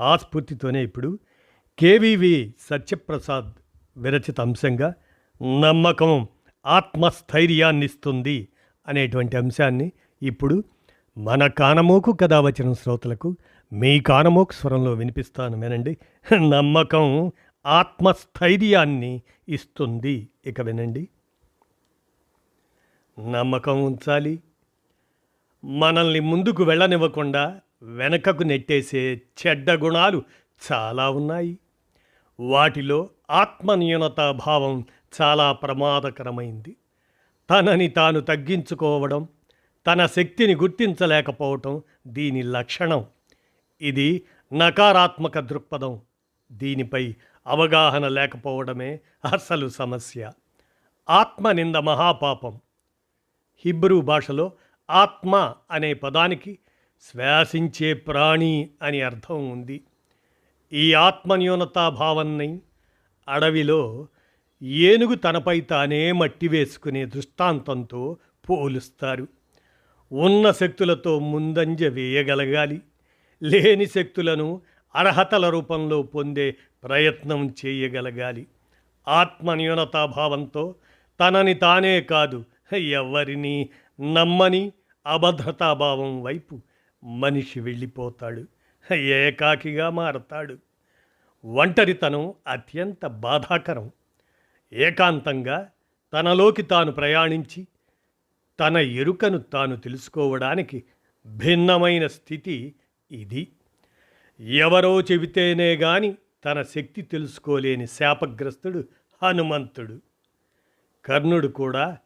ఆ స్ఫూర్తితోనే ఇప్పుడు కేవీవి సత్యప్రసాద్ విరచిత అంశంగా నమ్మకం ఆత్మస్థైర్యాన్నిస్తుంది అనేటువంటి అంశాన్ని ఇప్పుడు మన కానమోకు కథ వచ్చిన శ్రోతలకు మీ కానమోకు స్వరంలో వినిపిస్తాను వినండి. నమ్మకం ఆత్మస్థైర్యాన్ని ఇస్తుంది. ఇక వినండి. నమ్మకం ఉంచాలి. మనల్ని ముందుకు వెళ్ళనివ్వకుండా వెనకకు నెట్టేసే చెడ్డ గుణాలు చాలా ఉన్నాయి. వాటిలో ఆత్మన్యూనతా భావం చాలా ప్రమాదకరమైంది. తనని తాను తగ్గించుకోవడం తన శక్తిని గుర్తించలేకపోవటం దీని లక్షణం. ఇది నకారాత్మక దృక్పథం. దీనిపై అవగాహన లేకపోవడమే అసలు సమస్య. ఆత్మనింద మహాపాపం. హిబ్రూ భాషలో ఆత్మ అనే పదానికి శ్వాసించే ప్రాణి అని అర్థం ఉంది. ఈ ఆత్మన్యూనతా భావాన్ని అడవిలో ఏనుగు తనపై తానే మట్టి వేసుకునే దృష్టాంతంతో పోలుస్తారు. ఉన్న శక్తులతో ముందంజ వేయగలగాలి. లేని శక్తులను అర్హతల రూపంలో పొందే ప్రయత్నం చేయగలగాలి. ఆత్మన్యూనతాభావంతో తనని తానే కాదు ఎవరిని నమ్మని అభద్రతాభావం వైపు మనిషి వెళ్ళిపోతాడు. ఏకాకిగా మారతాడు. ఒంటరితనం అత్యంత బాధాకరం. ఏకాంతంగా తనలోకి తాను ప్రయాణించి తన ఎరుకను తాను తెలుసుకోవడానికి భిన్నమైన స్థితి ఇది. ఎవరో చెబితేనే గాని తన శక్తి తెలుసుకోలేని శాపగ్రస్తుడు హనుమంతుడు. కర్ణుడు కూడా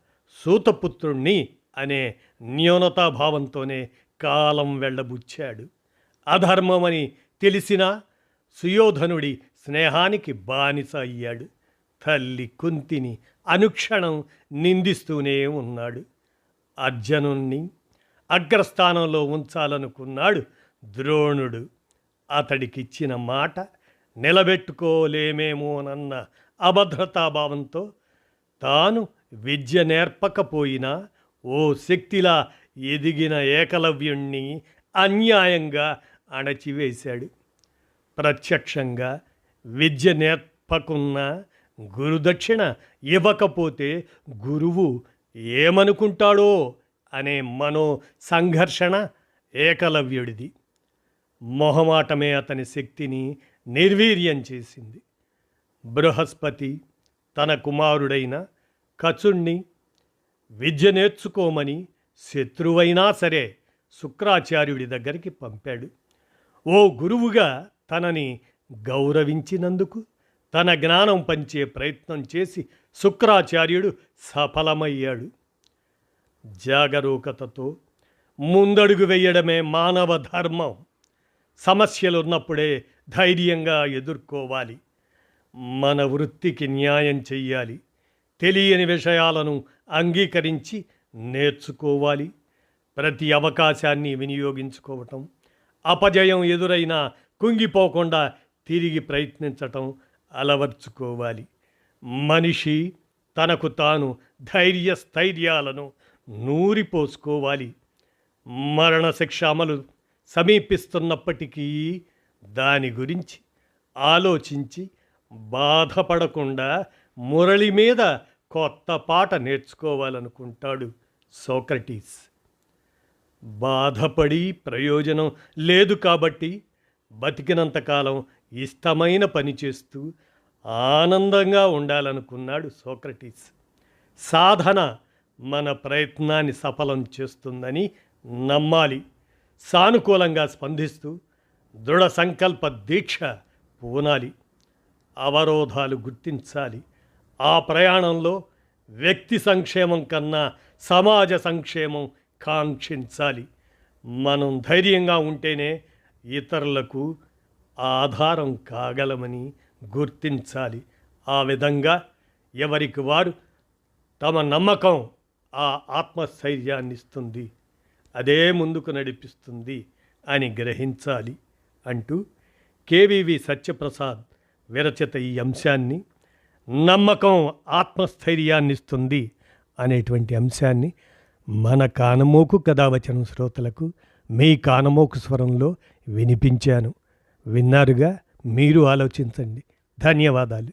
సూతపుత్రుణ్ణి అనే న్యూనతాభావంతోనే కాలం వెళ్ళబుచ్చాడు. అధర్మమని తెలిసినా సుయోధనుడి స్నేహానికి బానిస అయ్యాడు. తల్లి కుంతిని అనుక్షణం నిందిస్తూనే ఉన్నాడు. అర్జునుణ్ణి అగ్రస్థానంలో ఉంచాలనుకున్నాడు ద్రోణుడు. అతడికిచ్చిన మాట నిలబెట్టుకోలేమేమోనన్న అభద్రతాభావంతో తాను విద్య నేర్పకపోయినా ఓ శక్తిలా ఎదిగిన ఏకలవ్యుణ్ణి అన్యాయంగా అణచివేశాడు. ప్రత్యక్షంగా విద్య నేర్పకున్న గురుదక్షిణ ఇవ్వకపోతే గురువు ఏమనుకుంటాడో అనే మనో సంఘర్షణ ఏకలవ్యుడిది. మొహమాటమే అతని శక్తిని నిర్వీర్యం చేసింది. బృహస్పతి తన కుమారుడైన కచుణ్ణి విద్య నేర్చుకోమని శత్రువైనా సరే శుక్రాచార్యుడి దగ్గరికి పంపాడు. ఓ గురువుగా తనని గౌరవించినందుకు తన జ్ఞానం పంచే ప్రయత్నం చేసి శుక్రాచార్యుడు సఫలమయ్యాడు. జాగరూకతతో ముందడుగు వేయడమే మానవ ధర్మం. సమస్యలున్నప్పుడే ధైర్యంగా ఎదుర్కోవాలి. మన వృత్తికి న్యాయం చెయ్యాలి. తెలియని విషయాలను అంగీకరించి నేర్చుకోవాలి. ప్రతి అవకాశాన్ని వినియోగించుకోవటం అపజయం ఎదురైనా కుంగిపోకుండా తిరిగి ప్రయత్నించటం అలవర్చుకోవాలి. మనిషి తనకు తాను ధైర్య స్థైర్యాలను నూరిపోసుకోవాలి. మరణశిక్ష అమలు సమీపిస్తున్నప్పటికీ దాని గురించి ఆలోచించి బాధపడకుండా మురళి మీద కొత్త పాట నేర్చుకోవాలనుకుంటాడు. సోక్రటీస్. బాధపడి ప్రయోజనం లేదు కాబట్టి బతికినంతకాలం ఇష్టమైన పని చేస్తూ ఆనందంగా ఉండాలనుకున్నాడు సోక్రటీస్. సాధన మన ప్రయత్నాన్ని సఫలం చేస్తుందని నమ్మాలి. సానుకూలంగా స్పందిస్తూ దృఢ సంకల్ప దీక్ష పూనాలి. అవరోధాలు గుర్తించాలి. ఆ ప్రయాణంలో వ్యక్తి సంక్షేమం కన్నా సమాజ సంక్షేమం కాంక్షించాలి. మనం ధైర్యంగా ఉంటేనే ఇతరులకు ఆధారం కాగలమని గుర్తించాలి. ఆ విధంగా ఎవరికి వారు తమ నమ్మకం ఆ ఆత్మస్థైర్యాన్ని ఇస్తుంది అదే ముందుకు నడిపిస్తుంది అని గ్రహించాలి అంటూ కేవీవి సత్యప్రసాద్ విరచిత ఈ అంశాన్ని నమ్మకం ఆత్మస్థైర్యాన్ని ఇస్తుంది అనేటువంటి అంశాన్ని మన కానమోకు కథావచనం శ్రోతలకు మీ కానమోకు స్వరంలో వినిపించాను. విన్నారుగా మీరు ఆలోచించండి. ధన్యవాదాలు.